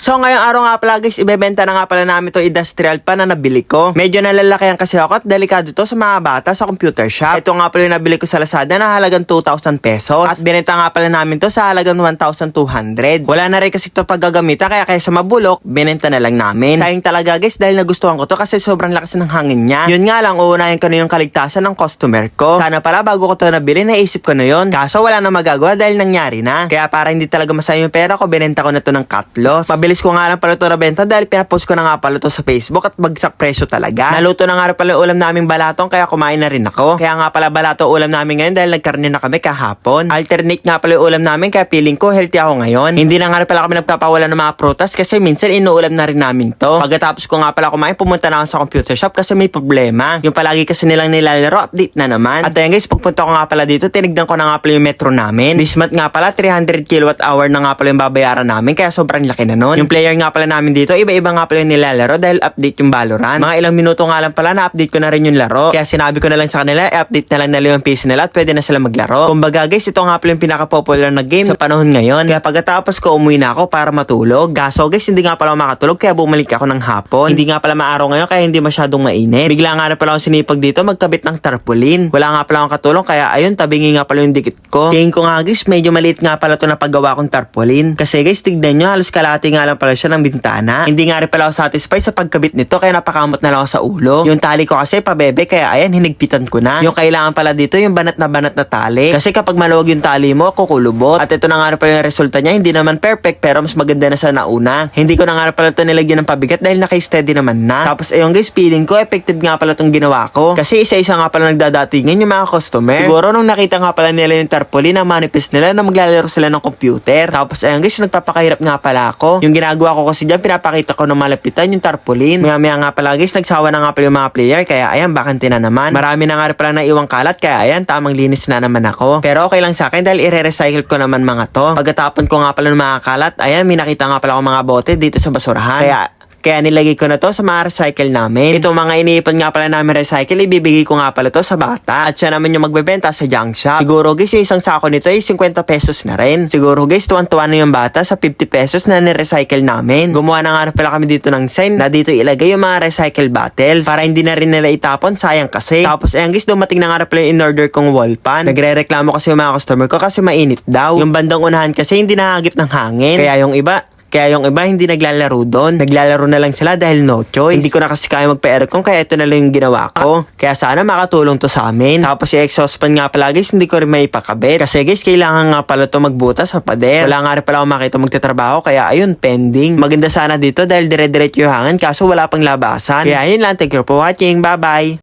So ngayong araw nga pala guys, ibebenta na nga pala namin to industrial pa na nabili ko. Medyo nalalakihan kasi ako at delikado to sa mga bata sa computer shop. Ito nga pala yung nabili ko sa Lazada na halagang 2,000 pesos. At binenta nga pala namin to sa halagang 1,200. Wala na rin kasi to paggagamitan kaya kaysa mabulok, binenta na lang namin. Sayang talaga guys dahil nagustuhan ko to kasi sobrang lakas ng hangin niya. Yun nga lang, uunahin ko na yung kaligtasan ng customer ko. Sana pala bago ko to nabili, naisip ko na yun. Kaso wala na magagawa dahil nangyari na. Kaya para hindi talaga masaya yung pera ko, binenta ko na to ng cut loss. Pabilis ko nga lang pala to nabenta dahil pinapost ko na nga pala to sa Facebook at bagsak presyo talaga. Naluto na nga pala ulam naming balatong kaya kumain na rin ako. Kaya nga pala balato ulam namin ngayon dahil nagkarne na kami kahapon. Alternate nga pala ulam namin kaya feeling ko healthy ako ngayon. Hindi na nga pala kami nagpapawala ng mga prutas kasi minsan inuulam na rin namin to. Pagkatapos ko nga pala kumain, pumunta na ako sa computer shop kasi may problema. Yung palagi kasi nilang nilalaro, update na naman. At ayan guys, pagpunta ko nga pala dito, tinignan ko na nga pala yung metro namin. This month nga pala, 300 kilowatt hour na nga pala yung babayaran namin kaya sobrang laki na nun. Yung player nga pala namin dito, iba-iba nga pala yung nilalaro dahil update yung Valorant. Mga ilang minuto nga lang pala na-update ko na rin yung laro. Kaya sinabi ko na lang sa kanila, i-update na lang nila yung PC nila at pwede na sila maglaro. Kumbaga guys, ito nga pala yung pinaka-popular na game sa panahon ngayon. Kaya pagkatapos ko umuwi na ako para matulog. Kaso guys, hindi nga pala makatulog kaya bumalik ako ng hapon. Hindi nga pala maaraw ngayon kaya hindi masyadong mainit. Bigla nga na pala ako sinipag dito magkabit ng tarpaulin. Wala nga pala akong katulong kaya ayun, tabingi nga pala yung dikit ko. Tingin ko nga guys, medyo maliit nga pala to na paggawa kong tarpaulin. Kasi guys, tignan nyo, halos kalahati nga lang pala siya ng bintana. Hindi nga rin pala ako satisfied sa pagkabit nito kaya napakamot na lang ako sa ulo. Yung tali ko kasi pabebe kaya ayan, hinigpitan ko na. Yung kailangan pala dito yung banat na banat na tali. Kasi kapag maluwag yung tali mo, kukulubot. At ito na nga rin pala yung resulta niya, hindi naman perfect pero mas maganda na sa nauna. Hindi ko na nga rin pala ito nilagyan ng pabigat dahil naka-steady naman na. Tapos ayun guys, feeling ko effective nga pala itong ginawa ko. Kasi isa-isa nga pala nagdadatingan yung mga customer. Siguro nung nakita nga pala nila yung tarpaulin na manifest nila na maglalaro sila ng computer. Tapos ayun guys, nagpapakahirap nga pala ako. Yung ginagawa ko kasi dyan, pinapakita ko na malapitan yung tarpaulin. Maya maya nga pala guys, nagsawa na nga pala yung mga player. Kaya ayan, bakante na naman. Marami na nga pala na iwang kalat. Kaya ayan, tamang linis na naman ako. Pero okay lang sa akin dahil ire-recycle ko naman mga to. Pagkatapon ko nga pala ng mga kalat, ayan, may nakita nga pala ako mga bote dito sa basurahan. Kaya kaya nilagay ko na to sa mga recycle namin. Ito mga iniipon nga pala namin recycle, ibibigay ko nga pala to sa bata. At siya naman yung magbebenta sa junk shop. Siguro guys, yung isang sako nito ay 50 pesos na rin. Siguro guys, tuwan-tuwa na yung bata sa 50 pesos na nirecycle namin. Gumawa na nga pala kami dito ng sign na dito ilagay yung mga recycle bottles para hindi na rin nila itapon, sayang kasi. Tapos ayan guys, dumating na nga pala yung in-order kong wall pan. Nagre-reklamo kasi yung mga customer ko kasi mainit daw. Yung bandang unahan kasi hindi nakagip ng hangin. Kaya yung iba, kaya yung iba hindi naglalaro doon. Naglalaro na lang sila dahil no choice. Hindi ko na kasi kaya magpa-aircon kaya ito na lang yung ginawa ko. Kaya sana makatulong to sa amin. Tapos yung exhaust fan nga pala guys, hindi ko rin may pakabit. Kasi guys, kailangan nga pala to magbutas sa pader. Wala nga rin pala ako makita magtatrabaho kaya ayun, pending. Maganda sana dito dahil dire-diretso yung hangin kaso wala pang labasan. Kaya ayun lang, thank you for watching. Bye-bye!